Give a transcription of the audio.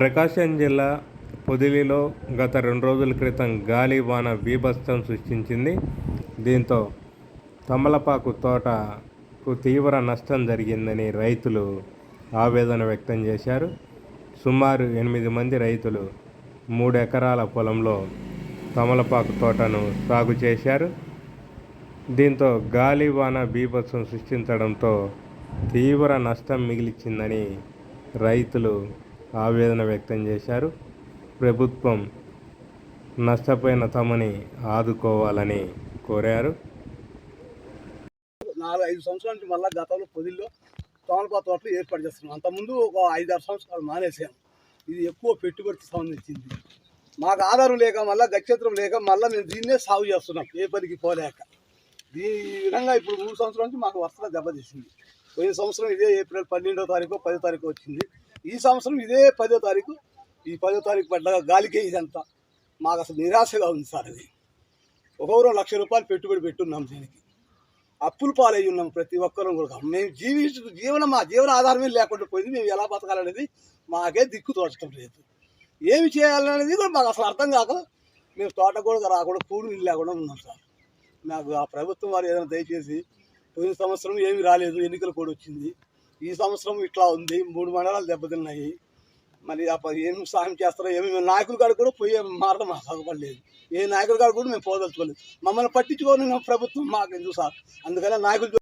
ప్రకాశం జిల్లా పొదిలిలో గత రెండు రోజుల క్రితం గాలి వాన బీభత్సం సృష్టించింది. దీంతో తమలపాకు తోటకు తీవ్ర నష్టం జరిగిందని రైతులు ఆవేదన వ్యక్తం చేశారు. సుమారు ఎనిమిది మంది రైతులు మూడు ఎకరాల పొలంలో తమలపాకు తోటను సాగు చేశారు. దీంతో గాలి వాన బీభత్సం సృష్టించడంతో తీవ్ర నష్టం మిగిలిచిందని రైతులు ఆవేదన వ్యక్తం చేశారు. ప్రభుత్వం నష్టపోయిన తమని ఆదుకోవాలని కోరారు. నాలుగు ఐదు సంవత్సరాల నుంచి మళ్ళీ గతంలో పొదిల్లో తోమలపాత తోటలు ఏర్పాటు చేస్తున్నాం. అంతకుముందు ఒక ఐదు ఆరు సంవత్సరాలు మానేసాం ఇది ఎక్కువ పెట్టుబడికి సంబంధించింది. మాకు ఆధారం లేక మళ్ళీ గత్యంతరం లేక మళ్ళీ మేము దీన్నే సాగు చేస్తున్నాం. ఏ పనికి పోలేక. ఈ విధంగా ఇప్పుడు మూడు సంవత్సరాల నుంచి మాకు వరుసగా దెబ్బతీసింది. పోయిన సంవత్సరం ఇదే ఏప్రిల్ పన్నెండో తారీఖు పదో తారీఖు వచ్చింది. ఈ సంవత్సరం ఇదే పదో తారీఖు. ఈ పదో తారీఖు పడ్డ గాలికే ఇదంతా. మాకు అసలు నిరాశగా ఉంది సార్ అది. ఒక్కొక్కరు లక్ష రూపాయలు పెట్టుబడి పెట్టున్నాం దీనికి. అప్పులు పాలై ఉన్నాం ప్రతి ఒక్కరం కూడా. మేము జీవించు జీవనం మా జీవన ఆధారమే లేకుండా పోయింది. మేము ఎలా బతకాలనేది మాకే దిక్కు తోచడం లేదు. ఏమి చేయాలనేది కూడా మాకు అసలు అర్థం కాక మేము తోట కూడా రాకుండా కూడు నీళ్ళు లేకుండా ఉన్నాం సార్. నాకు ఆ ప్రభుత్వం వారు ఏదైనా దయచేసి పోయిన సంవత్సరం ఏమీ రాలేదు ఎన్నికలు కూడా వచ్చింది. ఈ సంవత్సరం ఇట్లా ఉంది. మూడు మండలాలు దెబ్బతిన్నాయి. మరి ఏం సాయం చేస్తారో ఏమి మేము నాయకుల కాడ కూడా పోయే మార్గం మాకు సగపడలేదు ఏ నాయకుల కాడ కూడా మేము పోదలుచుకోలేదు మమ్మల్ని పట్టించుకోని ప్రభుత్వం మాకు ఎందుకు సార్? అందుకనే నాయకులు